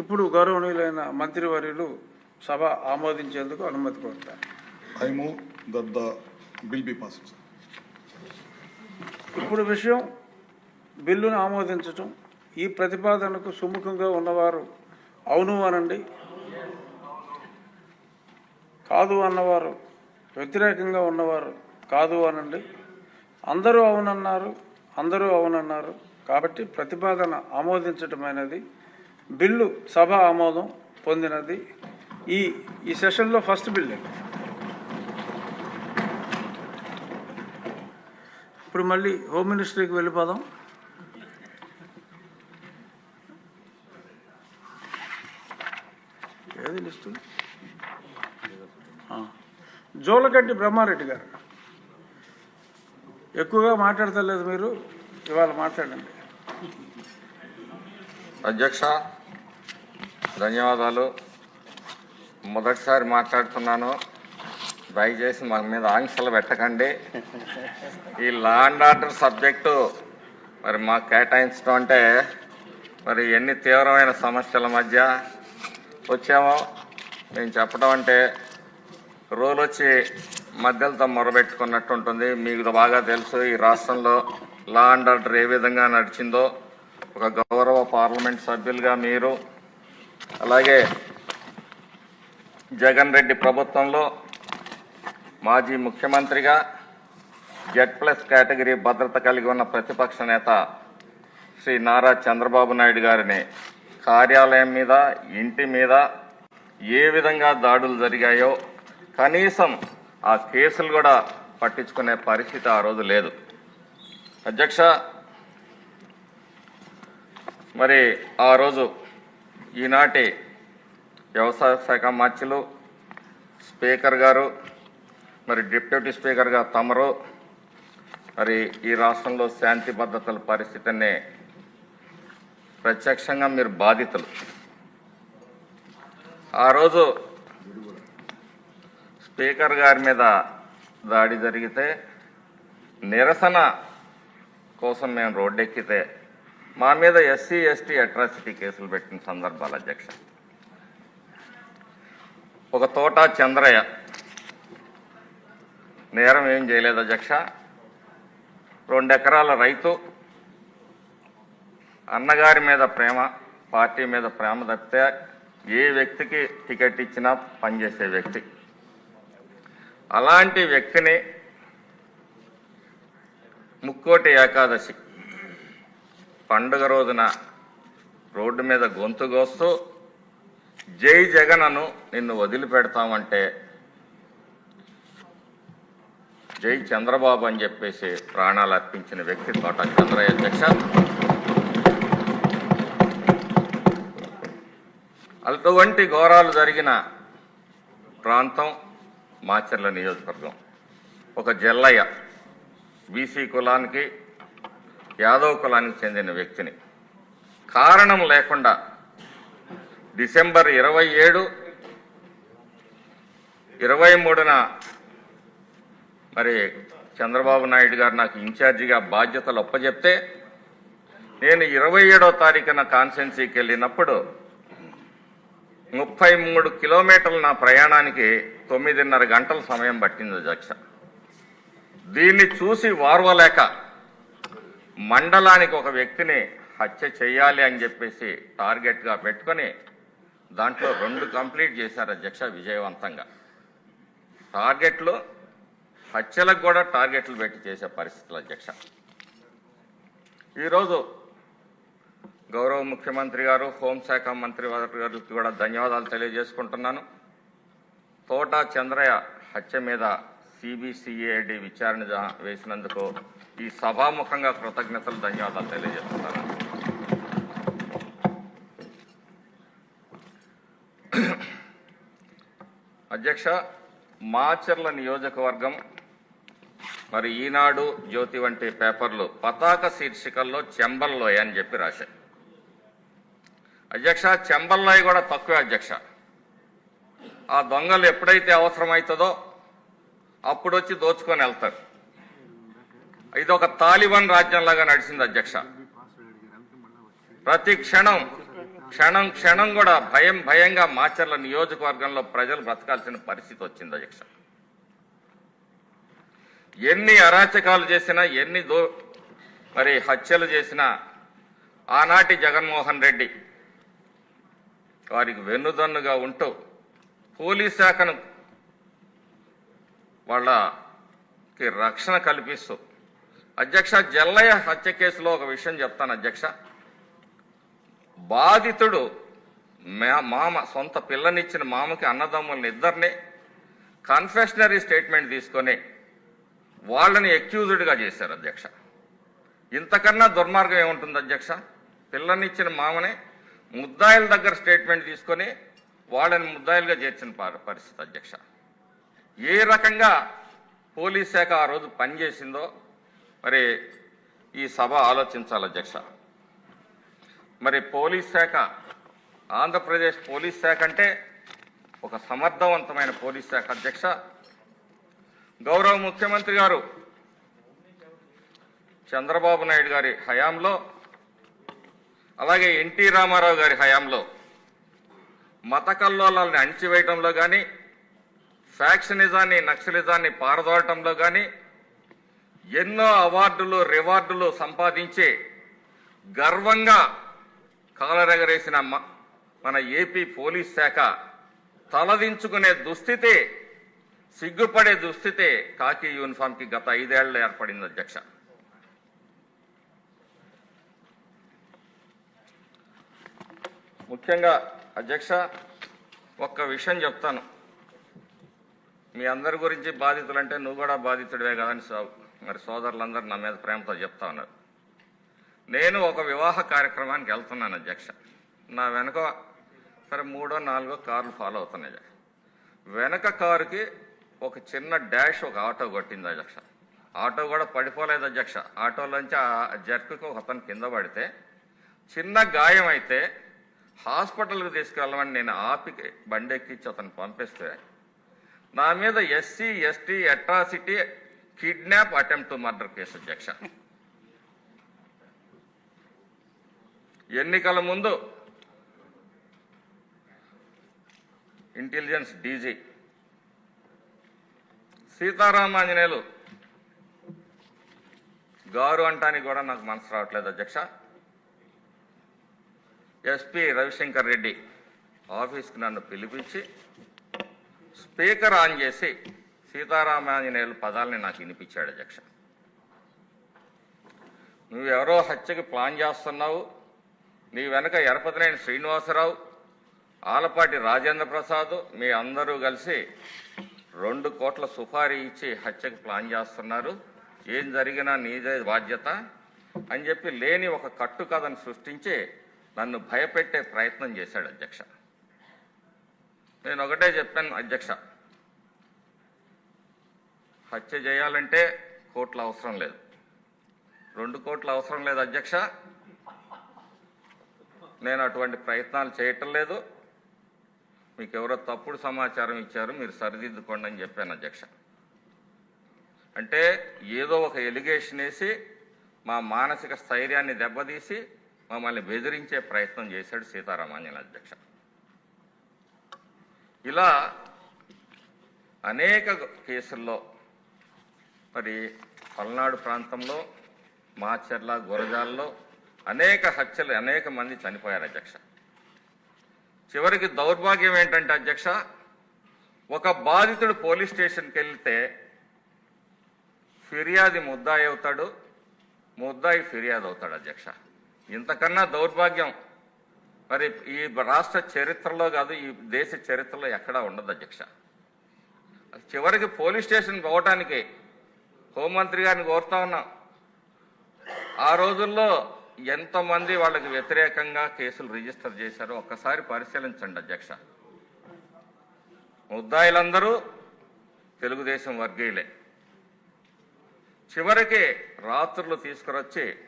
ఇప్పుడు గౌరవనీయులైన మంత్రివర్యులు సభ ఆమోదించేందుకు అనుమతి కోరుతారు. ఇప్పుడు విషయం బిల్లును ఆమోదించటం ఈ ప్రతిపాదనకు సుముఖంగా ఉన్నవారు అవును అనండి. కాదు అన్నవారు వ్యతిరేకంగా ఉన్నవారు కాదు అనండి. అందరూ అవునన్నారు అందరూ అవునన్నారు. కాబట్టి ప్రతిపాదన ఆమోదించటమైనది బిల్లు సభ ఆమోదం పొందినది. ఈ ఈ సెషన్లో ఫస్ట్ బిల్ ఇప్పుడు మళ్ళీ హోమ్ మినిస్ట్రీకి వెళ్ళిపోదాం. ఏది లిస్టు? జోలగడ్డి బ్రహ్మారెడ్డి గారు. ఎక్కువగా మాట్లాడతలేదు మీరు ఇవాళ మాట్లాడండి. అధ్యక్ష ధన్యవాదాలు. మొదటిసారి మాట్లాడుతున్నాను. దయచేసి మా మీద ఆంక్షలు పెట్టకండి. ఈ లా అండ్ ఆర్డర్ సబ్జెక్టు మరి మాకు కేటాయించడం అంటే మరి ఎన్ని తీవ్రమైన సమస్యల మధ్య వచ్చామో మేము చెప్పడం అంటే రోల్ వచ్చి మధ్యలతో మొరబెట్టుకున్నట్టు ఉంటుంది. మీకు బాగా తెలుసు. ఈ రాష్ట్రంలో లా అండ్ ఆర్డర్ ఏ విధంగా నడిచిందో ఒక గౌరవ పార్లమెంట్ సభ్యులుగా మీరు అలాగే జగన్ రెడ్డి ప్రభుత్వంలో మాజీ ముఖ్యమంత్రిగా జెడ్ ప్లస్ కేటగిరీ భద్రత కలిగి ఉన్న ప్రతిపక్ష నేత శ్రీ నారా చంద్రబాబు నాయుడు గారిని కార్యాలయం మీద ఇంటి మీద ఏ విధంగా దాడులు జరిగాయో కనీసం ఆ కేసులు కూడా పట్టించుకునే పరిస్థితి ఆ రోజు లేదు. అధ్యక్ష మరి ఆ రోజు ఈనాటి వ్యవసాయ శాఖ మార్చులు స్పీకర్ గారు మరి డిప్యూటీ స్పీకర్గా తమరు మరి ఈ రాష్ట్రంలో శాంతి భద్రతల పరిస్థితిని ప్రత్యక్షంగా మీరు బాధితులు. ఆ రోజు స్పీకర్ గారి మీద దాడి జరిగితే నిరసన కోసం మేము రోడ్డెక్కితే మా మీద ఎస్సీ ఎస్టీ అట్రాసిటీ కేసులు పెట్టిన సందర్భాలు అధ్యక్ష. ఒక తోట చంద్రయ్య. నేరం ఏం చేయలేదు అధ్యక్ష. రెండు ఎకరాల రైతు. అన్నగారి మీద ప్రేమ పార్టీ మీద ప్రేమ తప్పితే ఏ వ్యక్తికి టికెట్ ఇచ్చినా పనిచేసే వ్యక్తి. అలాంటి వ్యక్తిని ముక్కోటి ఏకాదశి. పండుగ రోజున రోడ్డు మీద గొంతు కోస్తూ జై జగనను నిన్ను వదిలిపెడతామంటే జై చంద్రబాబు అని చెప్పేసి ప్రాణాలు అర్పించిన వ్యక్తి తోట చంద్రయ్య అధ్యక్ష. అటువంటి ఘోరాలు జరిగిన ప్రాంతం మాచర్ల నియోజకవర్గం. ఒక జల్లయ్య బీసీ కులానికి యాదవ్ కులానికి చెందిన వ్యక్తిని. కారణం లేకుండా డిసెంబర్ ఇరవై ఏడు ఇరవై మూడున మరి చంద్రబాబు నాయుడు గారు నాకు ఇన్ఛార్జిగా బాధ్యతలు అప్పచెప్తే నేను ఇరవై ఏడో తారీఖున కాన్స్టెన్సీకి వెళ్ళినప్పుడు ముప్పై మూడు కిలోమీటర్లు నా ప్రయాణానికి తొమ్మిదిన్నర గంటల సమయం పట్టింది అధ్యక్ష దీన్ని చూసి వార్వలేక మండలానికి ఒక వ్యక్తిని హత్య చేయాలి అని చెప్పేసి టార్గెట్గా పెట్టుకొని దాంట్లో రెండు కంప్లీట్ చేశారు అధ్యక్ష విజయవంతంగా. టార్గెట్లు హత్యలకు కూడా టార్గెట్లు పెట్టి చేసే పరిస్థితులు అధ్యక్ష. ఈరోజు గౌరవ ముఖ్యమంత్రి గారు హోంశాఖ మంత్రి గారికి కూడా ధన్యవాదాలు తెలియజేసుకుంటున్నాను. తోట చంద్రయ్య హత్య మీద సిబిసిఐడి విచారణ వేసినందుకు ఈ సభాముఖంగా కృతజ్ఞతలు ధన్యవాదాలు తెలియజేస్తున్నాను. అధ్యక్ష మాచర్ల నియోజకవర్గం మరి ఈనాడు జ్యోతి వంటి పేపర్లు పతాక శీర్షికల్లో చెంబల్లోయ అని చెప్పి రాశాయి. అధ్యక్ష చెంబల్లోయ కూడా తక్కువే అధ్యక్ష. ఆ దొంగలు ఎప్పుడైతే అవసరమవుతుందో అప్పుడు వచ్చి దోచుకొని వెళ్తారు. ఇది ఒక తాలిబాన్ రాజ్యంలాగా నడిచింది అధ్యక్ష. ప్రతి క్షణం క్షణం క్షణం కూడా భయం భయంగా మాచర్ల నియోజకవర్గంలో ప్రజలు బ్రతకాల్సిన పరిస్థితి వచ్చింది అధ్యక్ష. ఎన్ని అరాచకాలు చేసినా ఎన్ని దో మరి హత్యలు చేసినా ఆనాటి జగన్మోహన్ రెడ్డి వారికి వెన్నుదన్నుగా ఉంటూ పోలీస్ శాఖను వాళ్ళకి రక్షణ కల్పిస్తూ. అధ్యక్ష జల్లయ్య హత్య కేసులో ఒక విషయం చెప్తాను అధ్యక్ష. బాధితుడు మా- మామ సొంత పిల్లనిచ్చిన మామకి అన్నదమ్ములని ఇద్దరిని కన్ఫెషనరీ స్టేట్మెంట్ తీసుకొని వాళ్ళని ఎక్యూజ్డ్గా చేశారు అధ్యక్ష. ఇంతకన్నా దుర్మార్గం ఏముంటుంది అధ్యక్ష? పిల్లనిచ్చిన మామని ముద్దాయిల దగ్గర స్టేట్మెంట్ తీసుకొని వాళ్ళని ముద్దాయిలుగా చేర్చిన పరిస్థితి అధ్యక్ష. ఏ రకంగా పోలీస్ శాఖ ఆ రోజు పనిచేసిందో మరి ఈ సభ ఆలోచించాలి అధ్యక్ష. మరి పోలీస్ శాఖ ఆంధ్రప్రదేశ్ పోలీస్ శాఖ అంటే ఒక సమర్థవంతమైన పోలీస్ శాఖ అధ్యక్ష. గౌరవ ముఖ్యమంత్రి గారు చంద్రబాబు నాయుడు గారి హయాంలో అలాగే ఎన్టీ రామారావు గారి హయాంలో మత కల్లోలాలని అణిచివేయడంలో కానీ ఫ్యాక్షనిజాన్ని నక్సలిజాన్ని పారదోలటంలో కానీ ఎన్నో అవార్డులు రివార్డులు సంపాదించి గర్వంగా కాలరెగరేసిన మన ఏపీ పోలీస్ శాఖ తలదించుకునే దుస్థితి సిగ్గుపడే దుస్థితి కాకి యూనిఫామ్కి గత ఐదేళ్ళలో ఏర్పడింది అధ్యక్ష. ముఖ్యంగా అధ్యక్ష ఒక్క విషయం చెప్తాను. మీ అందరి గురించి బాధితులంటే నువ్వు కూడా బాధితుడివే కదని సో- మరి సోదరులందరూ నా మీద ప్రేమతో చెప్తా ఉన్నారు. నేను ఒక వివాహ కార్యక్రమానికి వెళ్తున్నాను అధ్యక్ష. నా వెనక సరే మూడో నాలుగో కార్లు ఫాలో అవుతున్నాయి వెనక కారుకి ఒక చిన్న డాష్ ఒక ఆటో కొట్టింది అధ్యక్ష. ఆటో కూడా పడిపోలేదు అధ్యక్ష. ఆటోలోంచి ఆ జర్కుకి ఒక అతను కింద పడితే చిన్న గాయం అయితే హాస్పిటల్కి తీసుకెళ్ళమని నేను ఆపి బండి ఎక్కించి అతను పంపిస్తే నా మీద S C S T atrocity kidnap attempt murder case అధ్యక్ష. ఎన్నికల ముందు ఇంటెలిజెన్స్ డీజీ సీతారామాంజనేయులు గారు అంటానికి కూడా నాకు మనసు రావట్లేదు అధ్యక్ష. ఎస్పీ రవిశంకర్ రెడ్డి ఆఫీస్కి నన్ను పిలిపించి స్పీకర్ ఆన్ చేసి సీతారామాంజనేయులు పదాలని నాకు వినిపించాడు అధ్యక్ష. నువ్వెవరో హత్యకి ప్లాన్ చేస్తున్నావు? నీ వెనక ఎరపతినేని శ్రీనివాసరావు ఆలపాటి రాజేంద్ర ప్రసాద్ మీ అందరూ కలిసి రెండు కోట్ల సుపారీ ఇచ్చి హత్యకు ప్లాన్ చేస్తున్నారు. ఏం జరిగినా నీదే బాధ్యత అని చెప్పి లేని ఒక కట్టు కథను సృష్టించి నన్ను భయపెట్టే ప్రయత్నం చేశాడు అధ్యక్ష. నేను ఒకటే చెప్పాను అధ్యక్ష. హత్య చేయాలంటే కోట్ల అవసరం లేదు. రెండు కోట్ల అవసరం లేదు అధ్యక్ష. నేను అటువంటి ప్రయత్నాలు చేయటం లేదు. మీకు ఎవరో తప్పుడు సమాచారం ఇచ్చారు మీరు సరిదిద్దుకోండి అని చెప్పాను అధ్యక్ష. అంటే ఏదో ఒక ఎలిగేషన్ వేసి మా మానసిక స్థైర్యాన్ని దెబ్బతీసి మమ్మల్ని బెదిరించే ప్రయత్నం చేశాడు సీతారామాంజన అధ్యక్ష. ఇలా అనేక కేసుల్లో మరి పల్నాడు ప్రాంతంలో మాచర్ల గురజాల్లో అనేక హత్యలు అనేక మంది చనిపోయారు అధ్యక్ష. చివరికి దౌర్భాగ్యం ఏంటంటే అధ్యక్ష ఒక బాధితుడు పోలీస్ స్టేషన్కి వెళ్తే ఫిర్యాది ముద్దాయి అవుతాడు ముద్దాయి ఫిర్యాదు అవుతాడు అధ్యక్ష. ఇంతకన్నా దౌర్భాగ్యం మరి ఈ రాష్ట్ర చరిత్రలో కాదు ఈ దేశ చరిత్రలో ఎక్కడా ఉండదు అధ్యక్ష. చివరికి పోలీస్ స్టేషన్ పోవటానికి హోంమంత్రి గారిని కోరుతా ఉన్నాం. ఆ రోజుల్లో ఎంతమంది వాళ్ళకి వ్యతిరేకంగా కేసులు రిజిస్టర్ చేశారో ఒక్కసారి పరిశీలించండి అధ్యక్ష. ముద్దాయిలందరూ తెలుగుదేశం వర్గీయులే. చివరికి రాత్రులు తీసుకురొచ్చి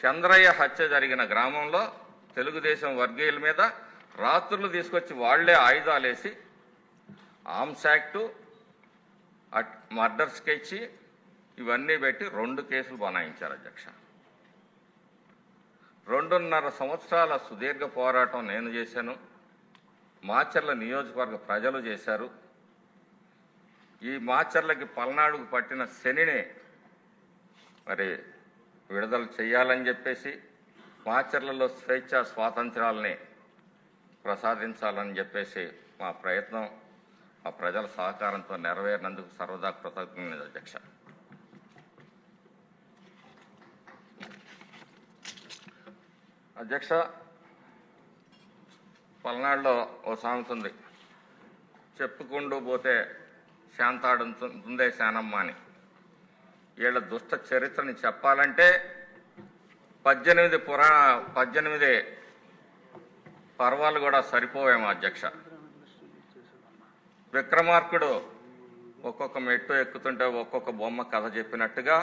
చంద్రయ్య హత్య జరిగిన గ్రామంలో తెలుగుదేశం వర్గీయుల మీద రాత్రులు తీసుకొచ్చి వాళ్ళే ఆయుధాలేసి ఆర్మ్స్ యాక్టు అట్ మర్డర్ ఇవన్నీ పెట్టి రెండు కేసులు బనాయించారు అధ్యక్ష. రెండున్నర సంవత్సరాల సుదీర్ఘ పోరాటం నేను చేశాను. మాచర్ల నియోజకవర్గ ప్రజలు చేశారు. ఈ మాచర్లకి పల్నాడుకు పట్టిన శనినే మరి విడుదల చేయాలని చెప్పేసి మాచర్లలో స్వేచ్ఛ స్వాతంత్రాలని ప్రసాదించాలని చెప్పేసి మా ప్రయత్నం మా ప్రజల సహకారంతో నెరవేరినందుకు సర్వదా కృతజ్ఞత అధ్యక్ష. అధ్యక్ష పల్నాడులో ఓ సామెత ఉంది. చెప్పుకుంటూ పోతే శాంతాడుతుందే శానమ్మ అని. వీళ్ళ దుష్ట చరిత్రని చెప్పాలంటే పద్దెనిమిది పురా పద్దెనిమిది పర్వాలు కూడా సరిపోవేమో అధ్యక్ష. విక్రమార్కుడు ఒక్కొక్క మెట్టు ఎక్కుతుంటే ఒక్కొక్క బొమ్మ కథ చెప్పినట్టుగా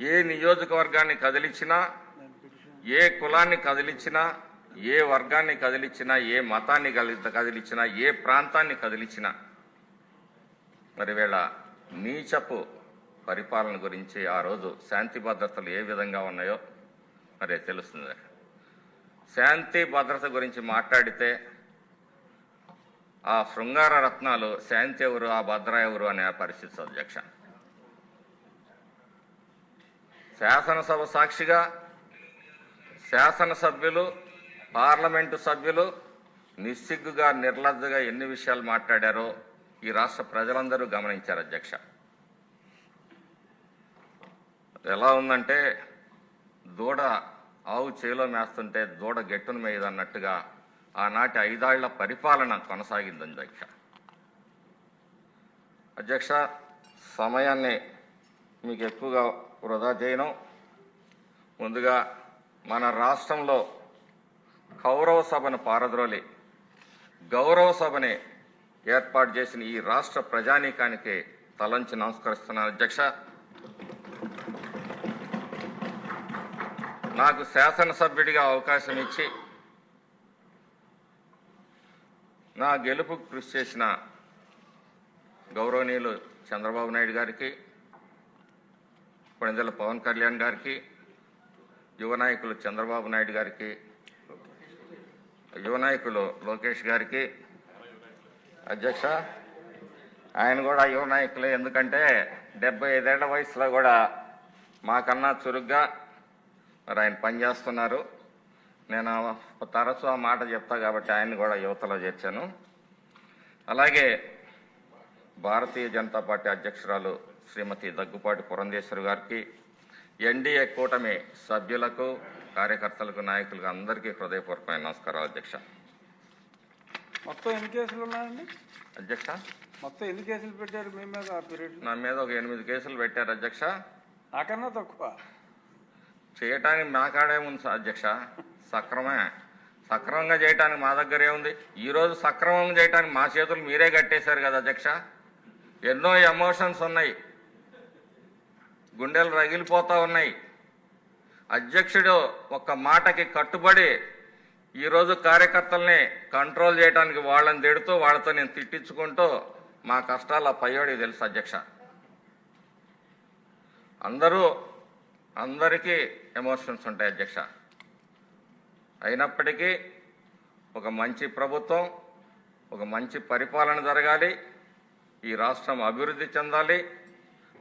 ఏ నియోజకవర్గాన్ని కదిలించినా ఏ కులాన్ని కదిలించినా ఏ వర్గాన్ని కదిలించినా ఏ మతాన్ని కదిలించినా ఏ ప్రాంతాన్ని కదిలించినా మరి వీళ్ళ నీచపు పరిపాలన గురించి ఆ రోజు శాంతి భద్రతలు ఏ విధంగా ఉన్నాయో మరి తెలుస్తుంది. శాంతి భద్రత గురించి మాట్లాడితే ఆ శృంగార రత్నాలు శాంతి ఎవరు ఆ భద్ర ఎవరు అనే పరిస్థితి అధ్యక్ష శాసనసభ సాక్షిగా శాసనసభ్యులు పార్లమెంటు సభ్యులు నిస్సిగ్గుగా నిర్లజ్జగా ఎన్ని విషయాలు మాట్లాడారో ఈ రాష్ట్ర ప్రజలందరూ గమనించారు అధ్యక్ష. ఎలా ఉందంటే దూడ ఆవు చేలో మేస్తుంటే దూడ గెట్టును మేయదన్నట్టుగా ఆనాటి ఐదాళ్ళ పరిపాలన కొనసాగింది అధ్యక్ష. అధ్యక్ష సమయాన్ని మీకు ఎక్కువగా వృధా చేయను. ముందుగా మన రాష్ట్రంలో కౌరవ సభను పారద్రోలి గౌరవ సభని ఏర్పాటు చేసిన ఈ రాష్ట్ర ప్రజానీకానికి తలంచి నమస్కరిస్తున్నాను. అధ్యక్ష నాకు శాసనసభ్యుడిగా అవకాశం ఇచ్చి నా గెలుపుకు కృషి చేసిన గౌరవనీయులు చంద్రబాబు నాయుడు గారికి కొణిదెల పవన్ కళ్యాణ్ గారికి యువ నాయకులు చంద్రబాబు నాయుడు గారికి యువ నాయకులు లోకేష్ గారికి అధ్యక్ష ఆయన కూడా యువ నాయకులే. ఎందుకంటే డెబ్బై ఐదేళ్ళ వయసులో కూడా మాకన్నా చురుగ్గా మరి ఆయన పనిచేస్తున్నారు నేను తరచూ ఆ మాట చెప్తా కాబట్టి ఆయన కూడా యువతలో చేర్చాను. అలాగే భారతీయ జనతా పార్టీ అధ్యక్షురాలు శ్రీమతి దగ్గుపాటి పురంధేశ్వరి గారికి ఎన్డీఏ కూటమి సభ్యులకు కార్యకర్తలకు నాయకులకు అందరికీ హృదయపూర్వకమైన నమస్కారాలు అధ్యక్ష. మొత్తం ఎన్ని కేసులు ఉన్నాయండి? అధ్యక్ష? మొత్తం ఎన్ని కేసులు పెట్టారు మీ మీద నా మీద ఒక ఎనిమిది కేసులు పెట్టారు అధ్యక్ష. నాకన్నా తక్కువ. చేయటానికి మా కాడేముంది సార్ అధ్యక్ష. సక్రమే. సక్రమంగా చేయటానికి మా దగ్గర ఏముంది ఈరోజు సక్రమంగా చేయటానికి మా చేతులు మీరే కట్టేశారు కదా అధ్యక్ష. ఎన్నో ఎమోషన్స్ ఉన్నాయి. గుండెలు రగిలిపోతూ ఉన్నాయి. అధ్యక్షుడు ఒక్క మాటకి కట్టుబడి ఈరోజు కార్యకర్తల్ని కంట్రోల్ చేయడానికి వాళ్ళని తిడుతూ వాళ్ళతో నేను తిట్టించుకుంటూ మా కష్టాలు ఆ పయ్యోడికి తెలుసు అధ్యక్ష. అందరూ అందరికీ ఎమోషన్స్ ఉంటాయి అధ్యక్ష. అయినప్పటికీ ఒక మంచి ప్రభుత్వం ఒక మంచి పరిపాలన జరగాలి ఈ రాష్ట్రం అభివృద్ధి చెందాలి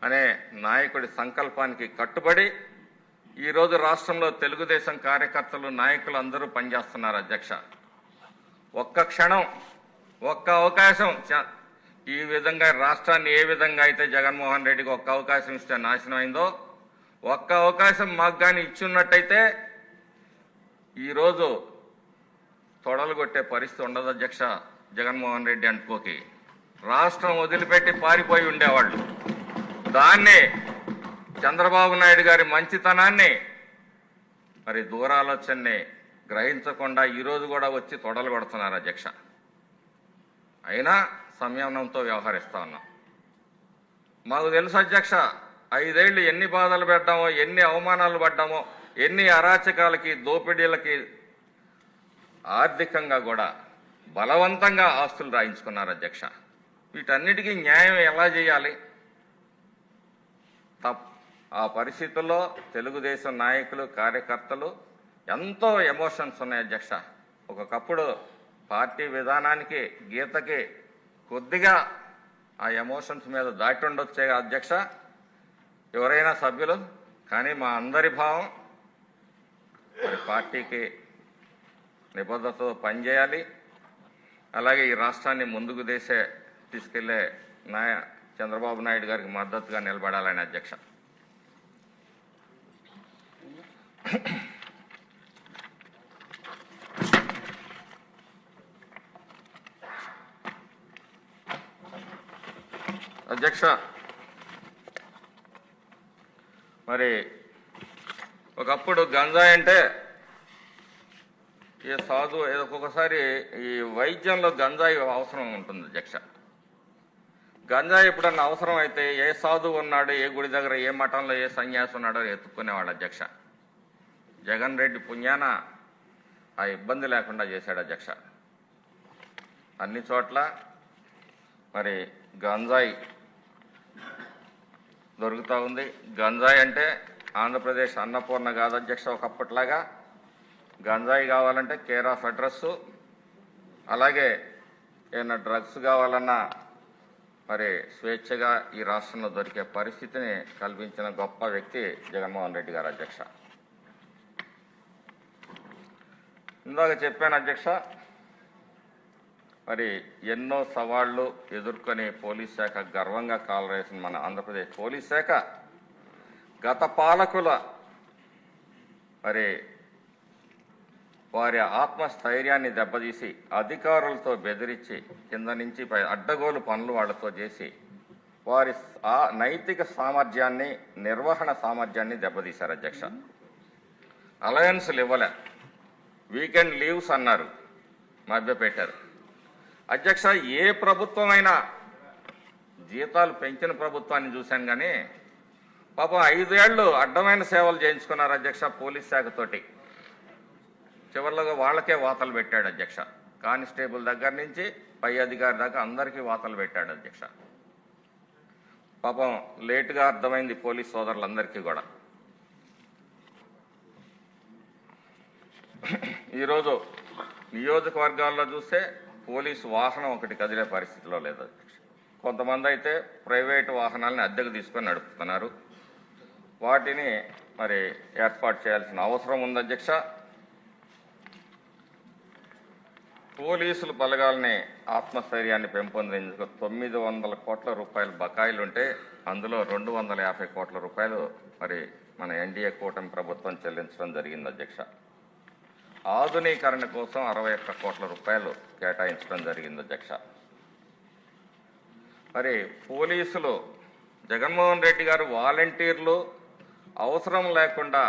అనే నాయకుడి సంకల్పానికి కట్టుబడి ఈరోజు రాష్ట్రంలో తెలుగుదేశం కార్యకర్తలు నాయకులు అందరూ పనిచేస్తున్నారు అధ్యక్ష. ఒక్క క్షణం ఒక్క అవకాశం చ- ఈ విధంగా రాష్ట్రాన్ని ఏ విధంగా అయితే జగన్మోహన్ రెడ్డికి ఒక్క అవకాశం ఇస్తే నాశనం అయిందో ఒక్క అవకాశం మాకు కానీ ఇచ్చున్నట్టయితే ఈరోజు తొడలు కొట్టే పరిస్థితి ఉండదు అధ్యక్ష జగన్మోహన్ రెడ్డి అనుకోకి రాష్ట్రం వదిలిపెట్టి పారిపోయి ఉండేవాళ్ళు. దాన్ని చంద్రబాబు నాయుడు గారి మంచితనాన్ని మరి దూరాలోచనని గ్రహించకుండా ఈరోజు కూడా వచ్చి తొడలు కొడుతున్నారు అధ్యక్ష. అయినా సంయమనంతో వ్యవహరిస్తా ఉన్నాం. మాకు తెలుసు అధ్యక్ష ఐదేళ్ళు ఎన్ని బాధలు పెట్టామో ఎన్ని అవమానాలు పడ్డామో ఎన్ని అరాచకాలకి దోపిడీలకి ఆర్థికంగా కూడా బలవంతంగా ఆస్తులు రాయించుకున్నారు అధ్యక్ష. వీటన్నిటికీ న్యాయం ఎలా చేయాలి? తప్ ఆ పరిస్థితుల్లో తెలుగుదేశం నాయకులు కార్యకర్తలు ఎంతో ఎమోషన్స్ ఉన్నాయి అధ్యక్ష. ఒకప్పుడు పార్టీ విధానానికి గీతకి కొద్దిగా ఆ ఎమోషన్స్ మీద దాటి ఉండొచ్చే అధ్యక్ష. ఎవరైనా సభ్యులు కానీ మా అందరి భావం పార్టీకి నిబద్ధతతో పనిచేయాలి. అలాగే ఈ రాష్ట్రాన్ని ముందుకు దేశే తీసుకెళ్ళే నాయ చంద్రబాబు నాయుడు గారికి మద్దతుగా నిలబడాలని అధ్యక్ష. అధ్యక్ష మరి ఒకప్పుడు గంజాయి అంటే ఈ సాధు ఏదో ఒక్కొక్కసారి ఈ వైద్యంలో గంజాయి అవసరం ఉంటుంది అధ్యక్ష గంజాయి ఎప్పుడన్నా అవసరం అయితే ఏ సాధు ఉన్నాడు ఏ గుడి దగ్గర ఏ మఠంలో ఏ సన్యాసి ఉన్నాడో ఎత్తుక్కునేవాడు అధ్యక్ష జగన్ రెడ్డి పుణ్యాన ఆ ఇబ్బంది లేకుండా చేశాడు అధ్యక్ష అన్ని చోట్ల మరి గంజాయి దొరుకుతూ ఉంది. గంజాయి అంటే ఆంధ్రప్రదేశ్ అన్నపూర్ణ కాదు అధ్యక్ష ఒకప్పట్లాగా గంజాయి కావాలంటే కేర్ ఆఫ్ అడ్రస్ అలాగే ఏమైనా డ్రగ్స్ కావాలన్నా మరి స్వేచ్ఛగా ఈ రాష్ట్రంలో దొరికే పరిస్థితిని కల్పించిన గొప్ప వ్యక్తి జగన్మోహన్ రెడ్డి గారు అధ్యక్ష. ఇందాక చెప్పాను అధ్యక్ష మరి ఎన్నో సవాళ్ళు ఎదుర్కొనే పోలీస్ శాఖ గర్వంగా కాలరేసిన మన ఆంధ్రప్రదేశ్ పోలీస్ శాఖ. గత పాలకుల మరి వారి ఆత్మస్థైర్యాన్ని దెబ్బతీసి అధికారులతో బెదిరించి కింద నుంచి పై అడ్డగోలు పనులు వాళ్ళతో చేసి వారి ఆ నైతిక సామర్థ్యాన్ని నిర్వహణ సామర్థ్యాన్ని దెబ్బతీశారు అధ్యక్ష. అలయన్స్లు ఇవ్వలే. వీకెండ్ లీవ్స్ అన్నారు మభ్యపెట్టారు. అధ్యక్ష ఏ ప్రభుత్వమైనా జీతాలు పెంచిన ప్రభుత్వాన్ని చూశాను కానీ పాపం ఐదేళ్ళు అడ్డమైన సేవలు చేయించుకున్నారు అధ్యక్ష పోలీస్ శాఖతోటి. చివరిలో వాళ్ళకే వాతలు పెట్టాడు అధ్యక్ష. కానిస్టేబుల్ దగ్గర నుంచి పై అధికారి దాకా అందరికీ వాతలు పెట్టాడు అధ్యక్ష. పాపం లేటుగా అర్థమైంది పోలీస్ సోదరులందరికీ కూడా. ఈరోజు నియోజకవర్గాల్లో చూస్తే పోలీసు వాహనం ఒకటి కదిలే పరిస్థితిలో లేదు అధ్యక్ష. కొంతమంది అయితే ప్రైవేటు వాహనాలని అద్దెకు తీసుకొని నడుపుతున్నారు. వాటిని మరి ఏర్పాటు చేయాల్సిన అవసరం ఉంది అధ్యక్ష. పోలీసులు బలగాలని ఆత్మస్థైర్యాన్ని పెంపొందించుకు తొమ్మిది వందల కోట్ల రూపాయల బకాయిలుంటే అందులో రెండు వందల యాభై కోట్ల రూపాయలు మరి మన ఎన్డీఏ కూటమి ప్రభుత్వం చెల్లించడం జరిగింది అధ్యక్ష. ఆధునీకరణ కోసం అరవై ఒక్క కోట్ల రూపాయలు కేటాయించడం జరిగింది అధ్యక్ష. మరి పోలీసులు జగన్మోహన్ రెడ్డి గారు వాలంటీర్లు అవసరం లేకుండా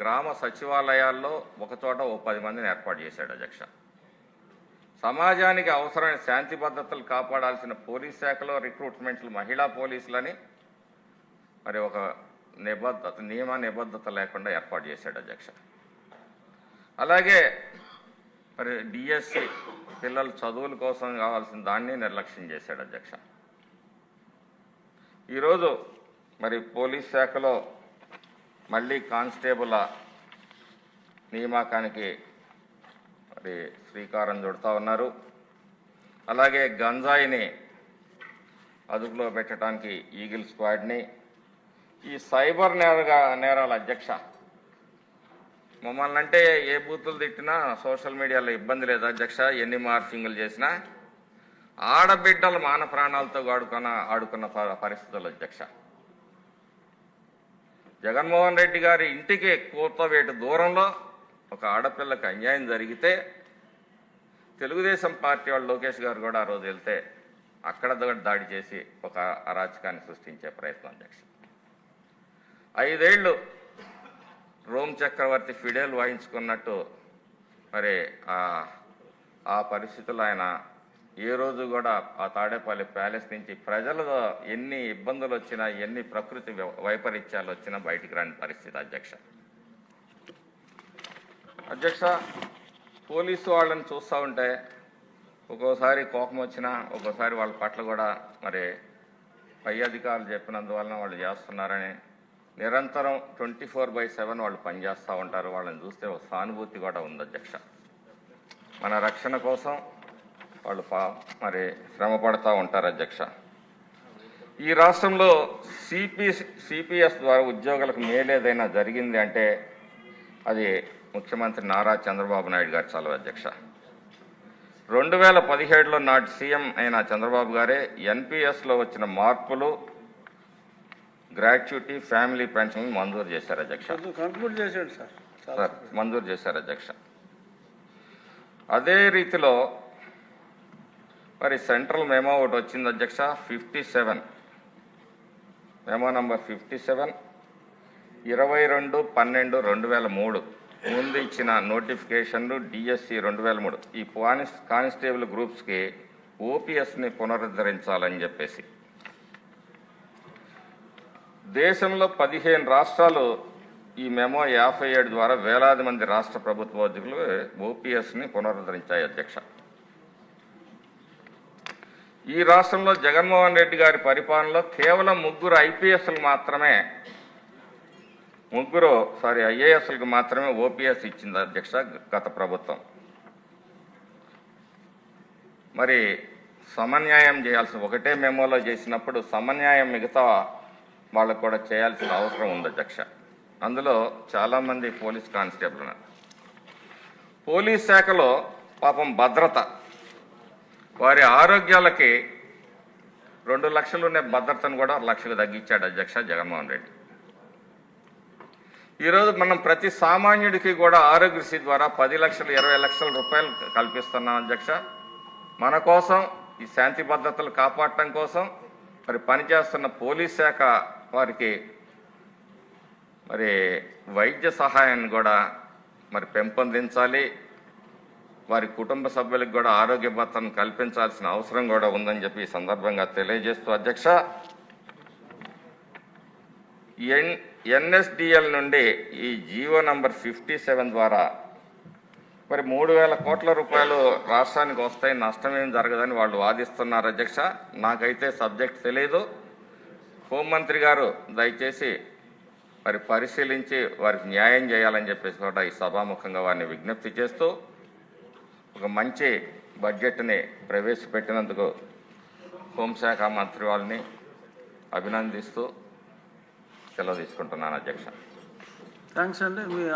గ్రామ సచివాలయాల్లో ఒకచోట ఓ పది మందిని ఏర్పాటు చేశాడు అధ్యక్ష. సమాజానికి అవసరమైన శాంతి భద్రతలు కాపాడాల్సిన పోలీస్ శాఖలో రిక్రూట్మెంట్లు మహిళా పోలీసులని మరి ఒక నిబద్ధత నియమ నిబద్ధత లేకుండా ఏర్పాటు చేశాడు అధ్యక్ష. అలాగే మరి డిఎస్సి పిల్లల చదువుల కోసం కావాల్సిన దాన్ని నిర్లక్ష్యం చేశాడు అధ్యక్ష. ఈరోజు మరి పోలీస్ శాఖలో మళ్ళీ కానిస్టేబుల్ నియామకానికి మరి శ్రీకారం చుడతా ఉన్నారు. అలాగే గంజాయిని అదుపులో పెట్టడానికి ఈగిల్ స్క్వాడ్ని ఈ సైబర్ నేరగా నేరాల అధ్యక్ష మమ్మల్ని అంటే ఏ బూతులు తిట్టినా సోషల్ మీడియాలో ఇబ్బంది లేదు అధ్యక్ష ఎన్ని మార్చింగులు చేసినా? ఆడబిడ్డలు మాన ప్రాణాలతో ఆడుకున్న ఆడుకున్న పరిస్థితులు అధ్యక్ష జగన్మోహన్ రెడ్డి గారి ఇంటికి కూతవేటు దూరంలో ఒక ఆడపిల్లకి అన్యాయం జరిగితే తెలుగుదేశం పార్టీ వాళ్ళు లోకేష్ గారు కూడా ఆ రోజు వెళ్తే అక్కడ దాడి చేసి ఒక అరాచకాన్ని సృష్టించే ప్రయత్నం అధ్యక్ష ఐదేళ్ళు రోమ్ చక్రవర్తి ఫిడేల్ వాయించుకున్నట్టు మరి ఆ పరిస్థితులు ఆయన ఏ రోజు కూడా ఆ తాడేపల్లి ప్యాలెస్ నుంచి ప్రజలు ఎన్ని ఇబ్బందులు వచ్చినా ఎన్ని ప్రకృతి వై- వైపరీత్యాలు వచ్చినా బయటికి రాని పరిస్థితి అధ్యక్ష. అధ్యక్ష పోలీసు వాళ్ళని చూస్తూ ఉంటే ఒక్కోసారి కోపం వచ్చినా ఒక్కోసారి వాళ్ళ పట్ల కూడా మరి పై అధికారులు చెప్పినందువలన వాళ్ళు చేస్తున్నారని నిరంతరం ట్వంటీ ఫోర్ బై సెవెన్ వాళ్ళు పనిచేస్తూ ఉంటారు. వాళ్ళని చూస్తే ఒక సానుభూతి కూడా ఉంది అధ్యక్ష. మన రక్షణ కోసం వాళ్ళు పా మరి శ్రమ పడతా ఉంటారు అధ్యక్ష. ఈ రాష్ట్రంలో సిపి సిపిఎస్ ద్వారా ఉద్యోగులకు మేలేదైనా జరిగింది అంటే అది ముఖ్యమంత్రి నారా చంద్రబాబు నాయుడు గారి చలవ అధ్యక్ష. రెండు వేల పదిహేడులో నాటి సీఎం అయిన చంద్రబాబు గారే ఎన్పిఎస్లో వచ్చిన మార్పులు గ్రాట్యుటీ ఫ్యామిలీ పెన్షన్ మంజూరు చేశారు అధ్యక్ష. చేశాడు సార్. మంజూరు చేశారు అధ్యక్ష. అదే రీతిలో మరి సెంట్రల్ మెమో ఒకటి వచ్చింది అధ్యక్ష fifty seven memo number fifty seven ఇరవై రెండు పన్నెండు రెండు వేల మూడు. ముందు ఇచ్చిన నోటిఫికేషన్లు డిఎస్సి రెండు వేల మూడు. ఈ కానిస్ కానిస్టేబుల్ గ్రూప్స్కి ఓపీఎస్ని పునరుద్ధరించాలని చెప్పేసి. దేశంలో పదిహేను రాష్ట్రాలు ఈ మెమో యాభై ఏడు ద్వారా వేలాది మంది రాష్ట్ర ప్రభుత్వ ఉద్యోగులు ఓపీఎస్ని పునరుద్ధరించాయి అధ్యక్ష. ఈ రాష్ట్రంలో జగన్మోహన్ రెడ్డి గారి పరిపాలనలో కేవలం ముగ్గురు ఐపీఎస్లు మాత్రమే ముగ్గురు సారీ ఐఏఎస్లకు మాత్రమే ఓపీఎస్ ఇచ్చింది అధ్యక్ష గత ప్రభుత్వం. మరి సమన్యాయం చేయాల్సి ఒకటే మెమోలో చేసినప్పుడు సమన్యాయం మిగతా వాళ్ళకు కూడా చేయాల్సిన అవసరం ఉంది అధ్యక్ష. అందులో చాలామంది పోలీస్ కానిస్టేబుల్ ఉన్నారు. పోలీస్ శాఖలో పాపం భద్రత. వారి ఆరోగ్యాలకి రెండు లక్షలు ఉండే భద్రతను కూడా లక్షకు తగ్గించాడు అధ్యక్ష జగన్మోహన్ రెడ్డి. ఈరోజు మనం ప్రతి సామాన్యుడికి కూడా ఆరోగ్యశ్రీ ద్వారా పది లక్షలు ఇరవై లక్షల రూపాయలు కల్పిస్తున్నాం అధ్యక్ష. మన కోసం ఈ శాంతి భద్రతలు కాపాడటం కోసం మరి పనిచేస్తున్న పోలీస్ శాఖ వారికి మరి వైద్య సహాయాన్ని కూడా మరి పెంపొందించాలి. వారి కుటుంబ సభ్యులకు కూడా ఆరోగ్య భద్రతను కల్పించాల్సిన అవసరం కూడా ఉందని చెప్పి ఈ సందర్భంగా తెలియజేస్తూ అధ్యక్ష. ఎన్ ఎన్ఎస్డిఎల్ నుండి ఈ జీవో నంబర్ ఫిఫ్టీ సెవెన్ ద్వారా మరి మూడు వేల కోట్ల రూపాయలు రాష్ట్రానికి వస్తాయి నష్టం ఏం జరగదని వాళ్ళు వాదిస్తున్నారు అధ్యక్ష. నాకైతే సబ్జెక్ట్ తెలియదు హోంమంత్రి గారు దయచేసి మరి పరిశీలించి వారికి న్యాయం చేయాలని చెప్పేసి కూడా ఈ సభాముఖంగా వారిని విజ్ఞప్తి చేస్తూ ఒక మంచి బడ్జెట్ని ప్రవేశపెట్టినందుకు హోంశాఖ మంత్రి వాళ్ళని అభినందిస్తూ సెలవు తీసుకుంటున్నాను అధ్యక్ష. థ్యాంక్స్ అండి.